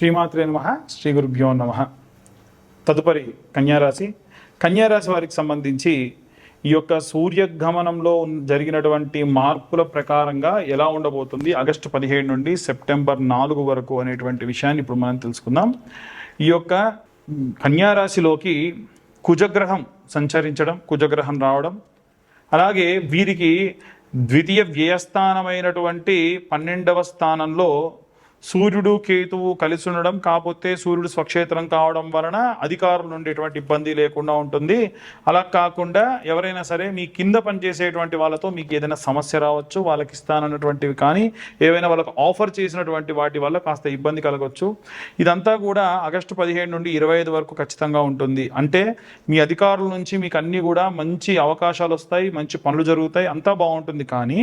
శ్రీమాత్రే నమ శ్రీ గురుభ్యో నమ. తదుపరి కన్యారాశి. కన్యారాశి వారికి సంబంధించి ఈ యొక్క సూర్యగమనంలో జరిగినటువంటి మార్పుల ప్రకారంగా ఎలా ఉండబోతుంది? ఆగస్టు పదిహేడు నుండి సెప్టెంబర్ నాలుగు వరకు అనేటువంటి విషయాన్ని ఇప్పుడు మనం తెలుసుకుందాం. ఈ యొక్క కన్యారాశిలోకి కుజగ్రహం సంచరించడం కుజగ్రహం రావడం అలాగే వీరికి ద్వితీయ వ్యయస్థానమైనటువంటి పన్నెండవ స్థానంలో సూర్యుడు కేతువు కలిసి ఉండడం కాకపోతే సూర్యుడు స్వక్షేత్రం కావడం వలన అధికారులు ఉండేటువంటి ఇబ్బంది లేకుండా ఉంటుంది. అలా కాకుండా ఎవరైనా సరే మీ కింద పనిచేసేటువంటి వాళ్ళతో మీకు ఏదైనా సమస్య రావచ్చు వాళ్ళకి ఇస్తానన్నటువంటివి కానీ ఏవైనా వాళ్ళకు ఆఫర్ చేసినటువంటి వాటి వల్ల కాస్త ఇబ్బంది కలగవచ్చు ఇదంతా కూడా ఆగస్టు పదిహేడు నుండి ఇరవై ఐదు వరకు ఖచ్చితంగా ఉంటుంది. అంటే మీ అధికారుల నుంచి మీకు అన్నీ కూడా మంచి అవకాశాలు వస్తాయి మంచి పనులు జరుగుతాయి అంతా బాగుంటుంది. కానీ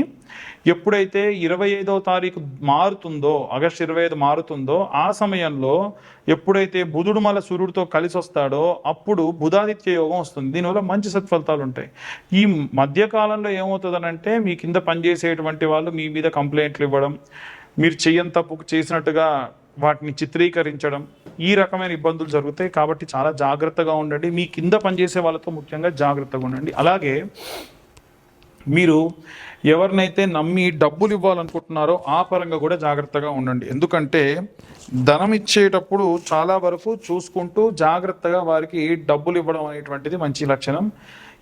ఎప్పుడైతే ఇరవై ఐదో తారీఖు మారుతుందో ఆగస్టు ఇరవై ఐదు మారుతుందో ఆ సమయంలో ఎప్పుడైతే బుధుడు మళ్ళీ సూర్యుడితో కలిసి వస్తాడో అప్పుడు బుధాదిత్య యోగం వస్తుంది. దీనివల్ల మంచి సత్ఫలితాలు ఉంటాయి. ఈ మధ్యకాలంలో ఏమవుతుందనంటే మీ కింద పనిచేసేటువంటి వాళ్ళు మీ మీద కంప్లైంట్లు ఇవ్వడం మీరు చెయ్యని తప్పు చేసినట్టుగా వాటిని చిత్రీకరించడం ఈ రకమైన ఇబ్బందులు జరుగుతాయి. కాబట్టి చాలా జాగ్రత్తగా ఉండండి. మీ కింద పనిచేసే వాళ్ళతో ముఖ్యంగా జాగ్రత్తగా ఉండండి. అలాగే మీరు ఎవరినైతే నమ్మి డబ్బులు ఇవ్వాలనుకుంటున్నారో ఆ పరంగా కూడా జాగ్రత్తగా ఉండండి. ఎందుకంటే ధనం ఇచ్చేటప్పుడు చాలా వరకు చూసుకుంటూ జాగ్రత్తగా వారికి డబ్బులు ఇవ్వడం అనేటువంటిది మంచి లక్షణం.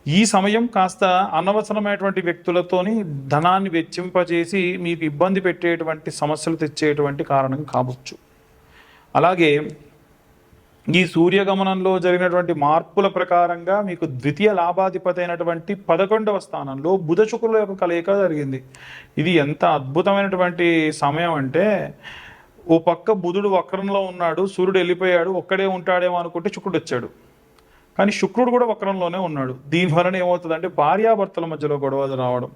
ఈ సమయం కాస్త అనవసరమైనటువంటి వ్యక్తులతోని ధనాన్ని వెచ్చింపజేసి మీకు ఇబ్బంది పెట్టేటువంటి సమస్యలు తెచ్చేటువంటి కారణం కావచ్చు. అలాగే ఈ సూర్యగమనంలో జరిగినటువంటి మార్పుల ప్రకారంగా మీకు ద్వితీయ లాభాధిపతి అయినటువంటి పదకొండవ స్థానంలో బుధ శుక్రుల యొక్క కలయిక జరిగింది. ఇది ఎంత అద్భుతమైనటువంటి సమయం అంటే ఓ పక్క బుధుడు వక్రంలో ఉన్నాడు సూర్యుడు వెళ్ళిపోయాడు ఒక్కడే ఉంటాడేమో అనుకుంటే శుక్రుడు వచ్చాడు. కానీ శుక్రుడు కూడా వక్రంలోనే ఉన్నాడు. దీనివలన ఏమవుతుందంటే భార్యాభర్తల మధ్యలో గొడవలు రావడం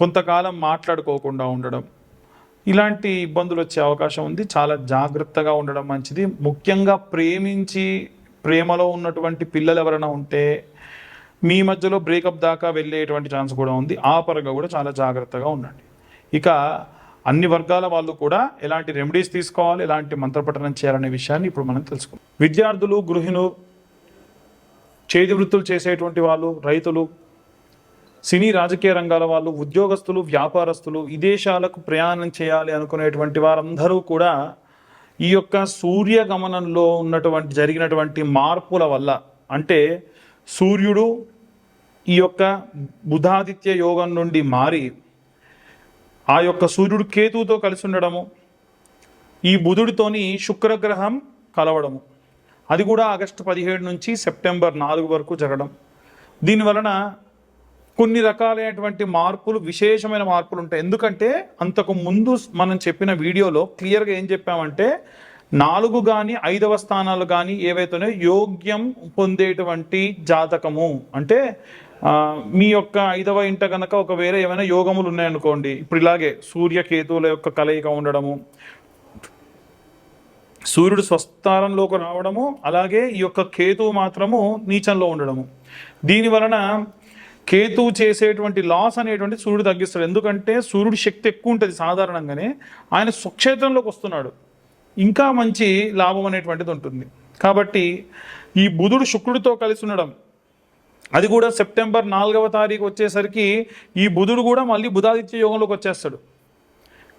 కొంతకాలం మాట్లాడుకోకుండా ఉండడం ఇలాంటి ఇబ్బందులు వచ్చే అవకాశం ఉంది. చాలా జాగ్రత్తగా ఉండడం మంచిది. ముఖ్యంగా ప్రేమించి ప్రేమలో ఉన్నటువంటి పిల్లలు ఎవరైనా ఉంటే మీ మధ్యలో బ్రేకప్ దాకా వెళ్ళేటువంటి ఛాన్స్ కూడా ఉంది. ఆ పరంగా కూడా చాలా జాగ్రత్తగా ఉండండి. ఇక అన్ని వర్గాల వాళ్ళు కూడా ఎలాంటి రెమెడీస్ తీసుకోవాలి ఎలాంటి మంత్రపఠనం చేయాలనే విషయాన్ని ఇప్పుడు మనం తెలుసుకుందాం. విద్యార్థులు గృహిణులు చేతి వృత్తులు చేసేటువంటి వాళ్ళు రైతులు సినీ రాజకీయ రంగాల వాళ్ళు ఉద్యోగస్తులు వ్యాపారస్తులు విదేశాలకు ప్రయాణం చేయాలి అనుకునేటువంటి వారందరూ కూడా ఈ యొక్క సూర్యగమనంలో ఉన్నటువంటి జరిగినటువంటి మార్పుల వల్ల అంటే సూర్యుడు ఈ యొక్క బుధాదిత్య యోగం నుండి మారి ఆ యొక్క సూర్యుడు కేతువుతో కలిసి ఉండడము ఈ బుధుడితోని శుక్రగ్రహం కలవడము. అది కూడా ఆగస్టు పదిహేడు నుంచి సెప్టెంబర్ నాలుగు వరకు జరగడం. దీని వలన కొన్ని రకాలైనటువంటి మార్పులు విశేషమైన మార్పులు ఉంటాయి. ఎందుకంటే అంతకు ముందు మనం చెప్పిన వీడియోలో క్లియర్గా ఏం చెప్పామంటే నాలుగు కానీ ఐదవ స్థానాలు కానీ ఏవైతేనే యోగ్యం పొందేటువంటి జాతకము. అంటే మీ యొక్క ఐదవ ఇంట కనుక ఒక వేరే ఏమైనా యోగములు ఉన్నాయనుకోండి ఇప్పుడు ఇలాగే సూర్యకేతువుల యొక్క కలయిక ఉండడము సూర్యుడు స్వస్థానంలోకి రావడము అలాగే ఈ యొక్క కేతువు మాత్రము నీచంలో ఉండడము. దీని వలన కేతువు చేసేటువంటి లాస్ అనేటువంటి సూర్యుడు తగ్గిస్తాడు. ఎందుకంటే సూర్యుడి శక్తి ఎక్కువ ఉంటుంది సాధారణంగానే. ఆయన స్వక్షేత్రంలోకి వస్తున్నాడు. ఇంకా మంచి లాభం అనేటువంటిది ఉంటుంది. కాబట్టి ఈ బుధుడు శుక్రుడితో కలిసి ఉండడం అది కూడా సెప్టెంబర్ నాలుగవ తారీఖు వచ్చేసరికి ఈ బుధుడు కూడా మళ్ళీ బుధాదిత్య యోగంలోకి వచ్చేస్తాడు.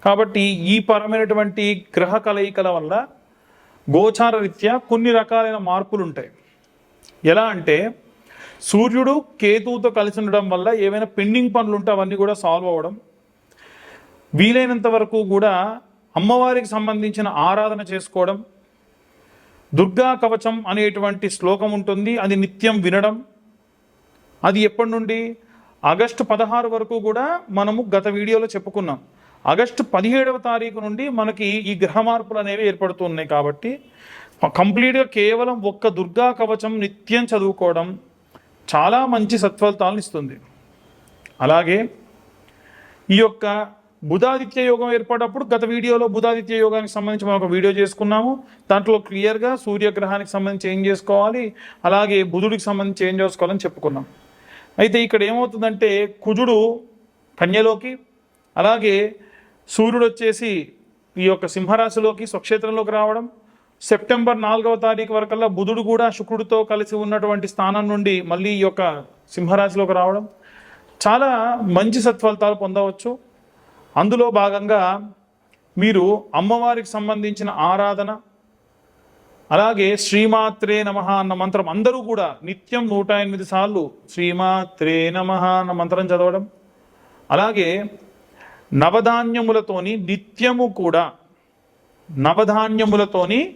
కాబట్టి ఈ పరమైనటువంటి గ్రహ కలయికల వల్ల గోచార రీత్యా కొన్ని రకాలైన మార్పులు ఉంటాయి ఎలా అంటే సూర్యుడు కేతువుతో కలిసి ఉండడం వల్ల ఏవైనా పెండింగ్ పనులు ఉంటే అవన్నీ కూడా సాల్వ్ అవ్వడం. వీలైనంత వరకు కూడా అమ్మవారికి సంబంధించిన ఆరాధన చేసుకోవడం. దుర్గా కవచం అనేటువంటి శ్లోకం ఉంటుంది అది నిత్యం వినడం. అది ఎప్పటి నుండి? ఆగస్టు పదహారు వరకు కూడా మనము గత వీడియోలో చెప్పుకున్నాం. ఆగస్టు పదిహేడవ తారీఖు నుండి మనకి ఈ గ్రహ మార్పులు అనేవి ఏర్పడుతున్నాయి కాబట్టి కంప్లీట్గా కేవలం ఒక్క దుర్గా కవచం నిత్యం చదువుకోవడం చాలా మంచి సత్ఫలితాలను ఇస్తుంది. అలాగే ఈ యొక్క బుధాదిత్య యోగం ఏర్పడినప్పుడు గత వీడియోలో బుధాదిత్య యోగానికి సంబంధించి మనం ఒక వీడియో చేసుకున్నాము. దాంట్లో క్లియర్గా సూర్యగ్రహానికి సంబంధించి ఏం చేసుకోవాలి? అలాగే బుధుడికి సంబంధించి ఏం చేసుకోవాలని చెప్పుకున్నాం. అయితే ఇక్కడ ఏమవుతుందంటే కుజుడు కన్యలోకి అలాగే సూర్యుడు వచ్చేసి ఈ యొక్క సింహరాశిలోకి స్వక్షేత్రంలోకి రావడం సెప్టెంబర్ నాలుగవ తారీఖు వరకల్లా బుధుడు కూడా శుక్రుడితో కలిసి ఉన్నటువంటి స్థానం నుండి మళ్ళీ ఈ యొక్క సింహరాశిలోకి రావడం చాలా మంచి సత్ఫలితాలు పొందవచ్చు. అందులో భాగంగా మీరు అమ్మవారికి సంబంధించిన ఆరాధన అలాగే శ్రీమాత్రే నమ అన్న మంత్రం అందరూ కూడా నిత్యం నూట ఎనిమిది సార్లు శ్రీమాత్రే నమ అన్న మంత్రం చదవడం అలాగే నవధాన్యములతోని నిత్యము కూడా నవధాన్యములతోని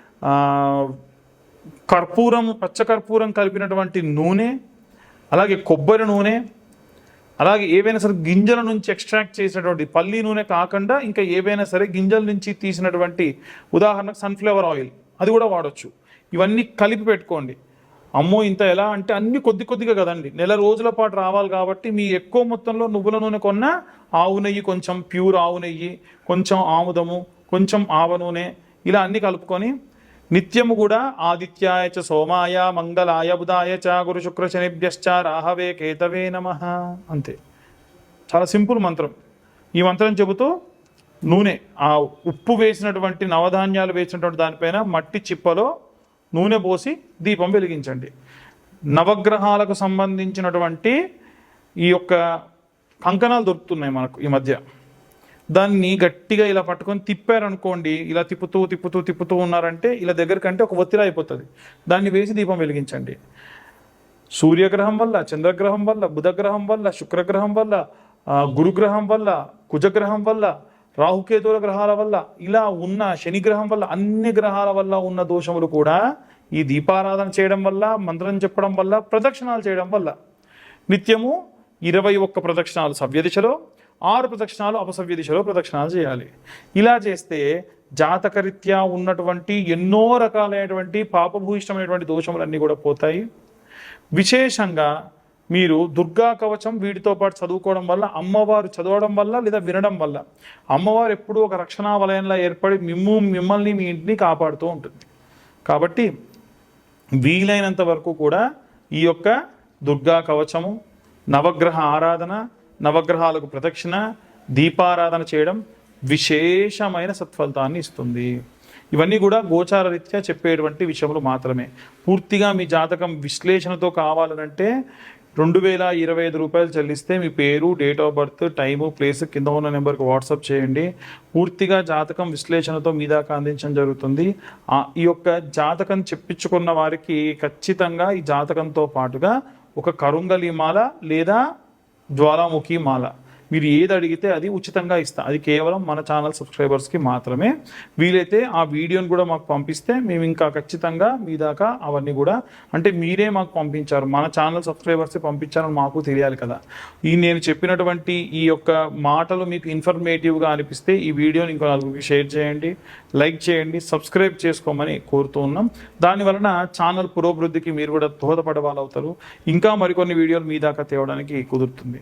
కర్పూరం పచ్చకర్పూరం కలిపినటువంటి నూనె అలాగే కొబ్బరి నూనె అలాగే ఏవైనా సరే గింజల నుంచి ఎక్స్ట్రాక్ట్ చేసినటువంటి పల్లి నూనె కాకుండా ఇంకా ఏవైనా సరే గింజల నుంచి తీసినటువంటి ఉదాహరణకు సన్ఫ్లవర్ ఆయిల్ అది కూడా వాడచ్చు. ఇవన్నీ కలిపి పెట్టుకోండి. అమ్మో ఇంత ఎలా అంటే అన్ని కొద్ది కొద్దిగా కదండి. నెల రోజుల పాటు రావాలి కాబట్టి మీ ఎక్కువ మొత్తంలో నువ్వుల నూనె కొన్న ఆవు నెయ్యి కొంచెం ప్యూర్ ఆవు నెయ్యి కొంచెం ఆముదము కొంచెం ఆవ నూనె ఇలా అన్ని కలుపుకొని నిత్యము కూడా ఆదిత్యాయ చ సోమాయ మంగళాయ బుధాయ చ గురు శుక్ర శనిభ్యశ్చ రాహవే కేతవే నమ. అంతే. చాలా సింపుల్ మంత్రం. ఈ మంత్రం చెబుతూ నూనె ఆ ఉప్పు వేసినటువంటి నవధాన్యాలు వేసినటువంటి దానిపైన మట్టి చిప్పలో నూనె పోసి దీపం వెలిగించండి. నవగ్రహాలకు సంబంధించినటువంటి ఈ యొక్క కంకణాలు దొరుకుతున్నాయి మనకు ఈ మధ్య. దాన్ని గట్టిగా ఇలా పట్టుకొని తిప్పారనుకోండి ఇలా తిప్పుతూ తిప్పుతూ తిప్పుతూ ఉన్నారంటే ఇలా దగ్గరకంటే ఒక ఒత్తిడి అయిపోతుంది. దాన్ని వేసి దీపం వెలిగించండి. సూర్యగ్రహం వల్ల చంద్రగ్రహం వల్ల బుధగ్రహం వల్ల శుక్రగ్రహం వల్ల గురుగ్రహం వల్ల కుజగ్రహం వల్ల రాహుకేతుల గ్రహాల వల్ల ఇలా ఉన్న శనిగ్రహం వల్ల అన్ని గ్రహాల వల్ల ఉన్న దోషములు కూడా ఈ దీపారాధన చేయడం వల్ల మంత్రం చెప్పడం వల్ల ప్రదక్షిణాలు చేయడం వల్ల. నిత్యము ఇరవై ఒక్క ప్రదక్షిణాలు సవ్య దిశలో ఆరు ప్రదక్షిణాలు అపసవ్య దిశలో ప్రదక్షిణాలు చేయాలి. ఇలా చేస్తే జాతకరీత్యా ఉన్నటువంటి ఎన్నో రకాలైనటువంటి పాపభూయిష్టమైనటువంటి దోషములన్నీ కూడా పోతాయి. విశేషంగా మీరు దుర్గా కవచం వీటితో పాటు చదువుకోవడం వల్ల అమ్మవారు చదవడం వల్ల లేదా వినడం వల్ల అమ్మవారు ఎప్పుడూ ఒక రక్షణా వలయంలో ఏర్పడి మిమ్ము మిమ్మల్ని మీ ఇంటిని కాపాడుతూ ఉంటుంది. కాబట్టి వీలైనంత వరకు కూడా ఈ యొక్క దుర్గా కవచము నవగ్రహ ఆరాధన నవగ్రహాలకు ప్రదక్షిణ దీపారాధన చేయడం విశేషమైన సత్ఫలితాన్ని ఇస్తుంది. ఇవన్నీ కూడా గోచార రీత్యా చెప్పేటువంటి విషయములు మాత్రమే. పూర్తిగా మీ జాతకం విశ్లేషణతో కావాలనంటే రెండు వేల ఇరవై ఐదు రూపాయలు చెల్లిస్తే మీ పేరు date of birth time place కింద ఉన్న నెంబర్కి వాట్సాప్ చేయండి. పూర్తిగా జాతకం విశ్లేషణతో మీ దాకా అందించడం జరుగుతుంది. ఈ యొక్క జాతకం చెప్పించుకున్న వారికి ఖచ్చితంగా ఈ జాతకంతో పాటుగా ఒక కరుంగలిమాల లేదా జ్వాలాముఖి మాల మీరు ఏది అడిగితే అది ఉచితంగా ఇస్తాం. అది కేవలం మన ఛానల్ సబ్స్క్రైబర్స్కి మాత్రమే. వీలైతే ఆ వీడియోని కూడా మాకు పంపిస్తే మేము ఇంకా ఖచ్చితంగా మీ దాకా అవన్నీ కూడా అంటే మీరే మాకు పంపించారు. మన ఛానల్ సబ్స్క్రైబర్స్ పంపించారని మాకు తెలియాలి కదా. ఈ నేను చెప్పినటువంటి ఈ యొక్క మాటలు మీకు ఇన్ఫర్మేటివ్గా అనిపిస్తే ఈ వీడియోని ఇంకో నలుగురికి షేర్ చేయండి లైక్ చేయండి సబ్స్క్రైబ్ చేసుకోమని కోరుతూ ఉన్నాం. దాని వలన ఛానల్ పురోభివృద్ధికి మీరు కూడా దోహదపడవాలవుతారు అవుతారు ఇంకా మరికొన్ని వీడియోలు మీ దాకా తేవడానికి కుదురుతుంది.